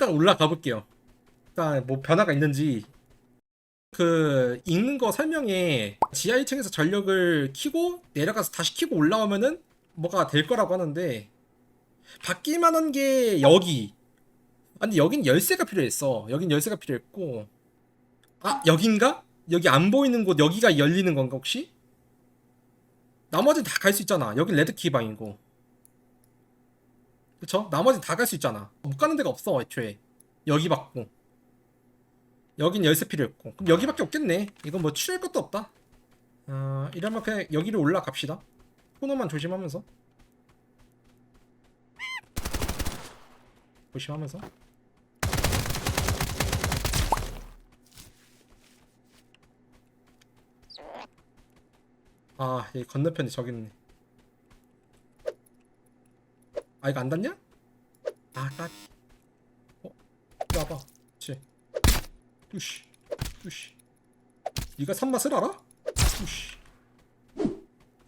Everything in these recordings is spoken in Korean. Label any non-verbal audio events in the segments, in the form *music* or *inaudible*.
일단 올라가 볼게요. 일단 뭐 변화가 있는지 그 읽는 거 설명에 지하 1층에서 전력을 키고 내려가서 다시 키고 올라오면은 뭐가 될 거라고 하는데 바뀔 만 한 게 여기. 아, 근데 여긴 열쇠가 필요했어. 여긴 열쇠가 필요했고. 아, 여긴가? 여기 안 보이는 곳 여기가 열리는 건가 혹시? 나머지는 다갈 수 있잖아. 여긴 레드키 방이고. 그쵸? 나머지는 다갈 수 있잖아. 못 가는 데가 없어, 애초에. 여기 받고. 여긴 열쇠 필요했고. 그럼 여기밖에 없겠네. 이건 뭐 추릴 것도 없다. 어, 이러면 그냥 여기로 올라갑시다. 코너만 조심하면서. 조심하면서. 아, 이 건너편에 저기 있네. 아, 이거 안 닿냐? 아, 까비. 어, 와봐. 그치. 뚜시, 뚜시. 네가 산맛을 알아? 뚜시.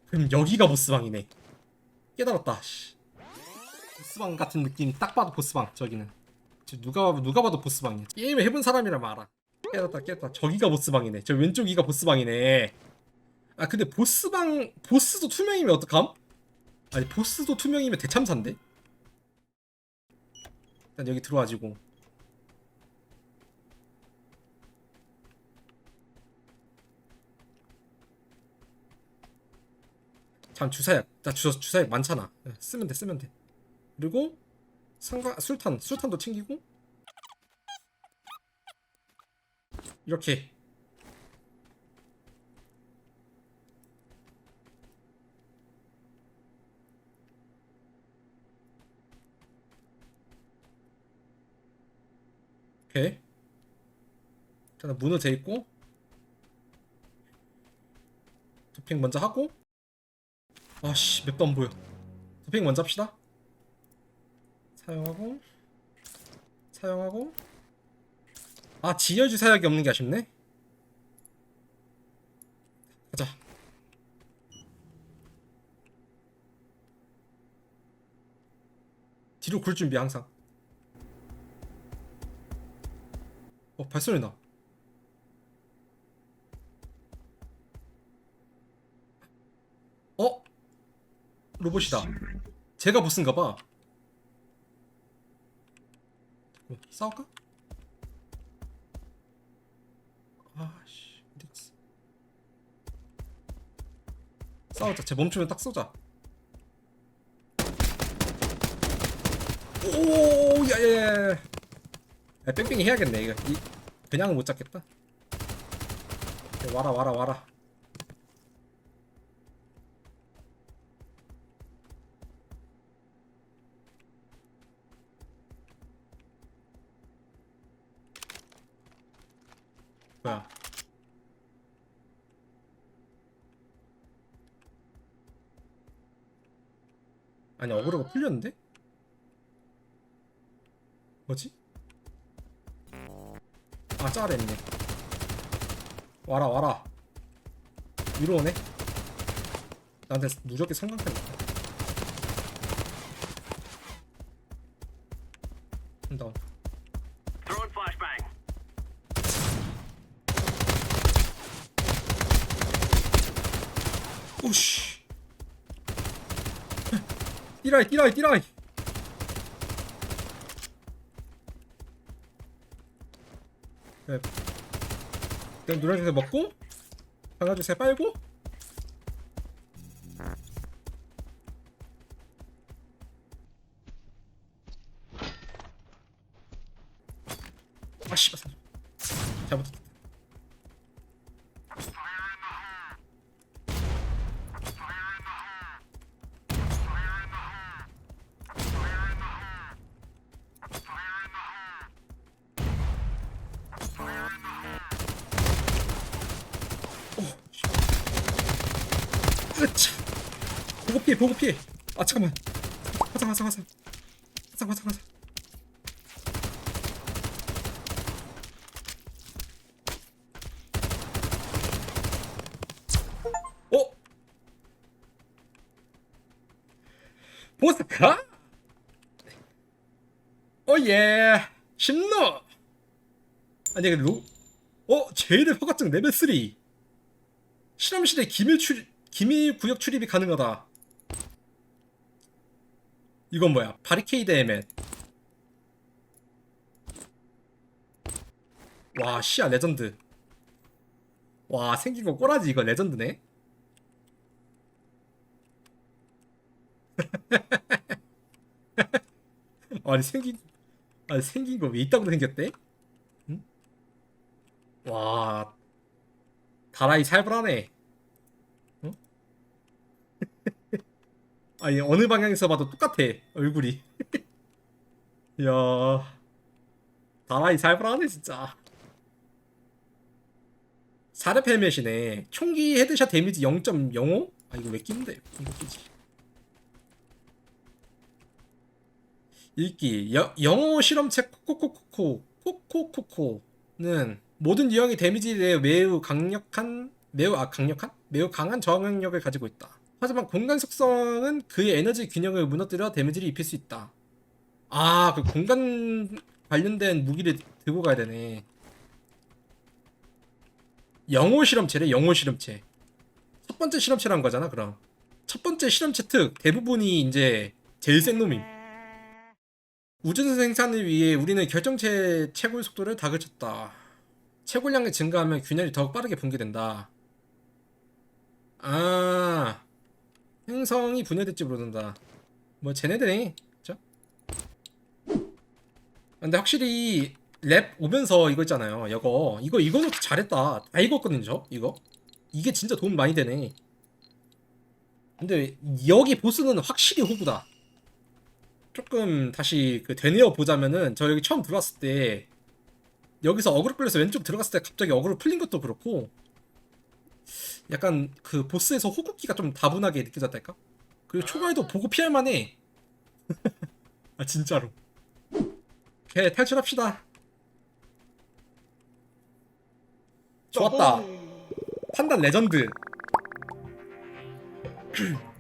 그럼 여기가 보스방이네. 깨달았다, 씨. 보스방 같은 느낌 딱 봐도 보스방, 저기는. 저 누가, 누가 봐도 보스방이야. 게임을 해본 사람이라면 알아. 깨달았다, 깨달았다. 저기가 보스방이네. 저 왼쪽이가 보스방이네. 아 근데 보스방 보스도 투명이면 어떡함? 아니 보스도 투명이면 대참사인데? 일단 여기 들어와지고. 참 주사약. 나 주, 주사약 많잖아. 예, 쓰면 돼 쓰면 돼. 그리고 상가 술탄 술탄도 챙기고. 이렇게 오케이. 일단 문을 재 있고. 도핑 먼저 하고. 아씨 안 보여. 도핑 먼저 합시다. 사용하고. 사용하고. 아 지혈주 사약이 없는 게 아쉽네. 가자. 뒤로 굴 준비 항상 어 발소리 나. 어? 로봇이다. 제가 보스인가 봐. 어, 싸울까? 아씨? 싸우자. 쟤 멈추면 딱 쏘자. 오, 야야야. 야, 뺑뺑이 해야겠네 이거 이, 그냥은 못 잡겠다 야, 와라 와라 와라 뭐야 아니 어그로가 풀렸는데? 뭐지? 아 짜랬네. 와라 와라. 위로 오네. 나한테 누적의 성광탄 있다. flashbang. 오씨. 띠라이 띠라이 띠라이 네. 그냥 노란색 먹고 강아지새 빨고. 아 씨발. 잘못 피해 보고 피해. 아 잠깐만. 화상 화상 화상. 화상 화상 화상. 어? 보스카? 오예. 신노. 아니 그 로... 어? 제일의 허가증 레벨 3 실험실에 기밀 출입 기밀 구역 출입이 가능하다 이건 뭐야? 바리케이드 에멧. 와 씨야 레전드. 와 생긴 거 꼬라지 이거 레전드네. *laughs* 아니 생긴 아니 생긴 거 왜 이따구로 생겼대? 응? 와 다라이 살벌하네 아니 어느 방향에서 봐도 똑같아 얼굴이. 이야. 다라이 살벌하네 진짜. 사렙 헬멧이네. 총기 헤드샷 데미지 0.05? 아 이거 왜 끼는데? 이거 끼지? 읽기. 여, 영어 실험체 코코코코코. 코코코코는 모든 유형의 데미지에 대해 매우 강력한 매우 아 강력한? 매우 강한 저항력을 가지고 있다. 하지만 공간 속성은 그의 에너지 균형을 무너뜨려 데미지를 입힐 수 있다. 아, 그 공간 관련된 무기를 들고 가야 되네. 영호 실험체래, 영호 실험체. 첫 번째 실험체란 거잖아, 그럼. 첫 번째 실험체 특 대부분이 이제 제일 센 놈임. 우주선 생산을 위해 우리는 결정체 채굴 속도를 다 그쳤다. 채굴량이 증가하면 균열이 더욱 빠르게 붕괴된다. 아, 행성이 분해될지 모른다. 뭐 쟤네들이, 그죠? 근데 확실히 랩 오면서 이거 있잖아요. 이거 이거 이거는 잘했다. 다 읽었거든요. 저? 이거 이게 진짜 도움 많이 되네. 근데 여기 보스는 확실히 호구다. 조금 다시 그 되뇌어 보자면은 저 여기 처음 들어왔을 때 여기서 어그로 끌려서 왼쪽 들어갔을 때 갑자기 어그로 풀린 것도 그렇고 약간 그 보스에서 호흡기가 좀 다분하게 느껴졌달까? 그리고 초반에도 보고 피할 만해. *laughs* 아 진짜로. 오케이 탈출합시다. 좋았다. 판단 레전드. *clears throat*